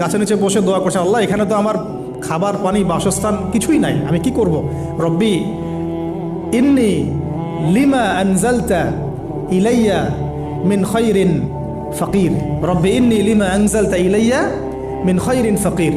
গাছের নিচে বসে দোয়া করছেন আল্লাহ, এখানে তো আমার খাবার, পানি, বাসস্থান কিছুই নাই, আমি কি করব? রব্বি, ইন্নি লিমা আনজালতা ইলাইয়া মিন খৈরিন ফকির। রব্বি, ইন্নি লিমা আনজালতা ইলাইয়া মিন খৈরিন ফকির।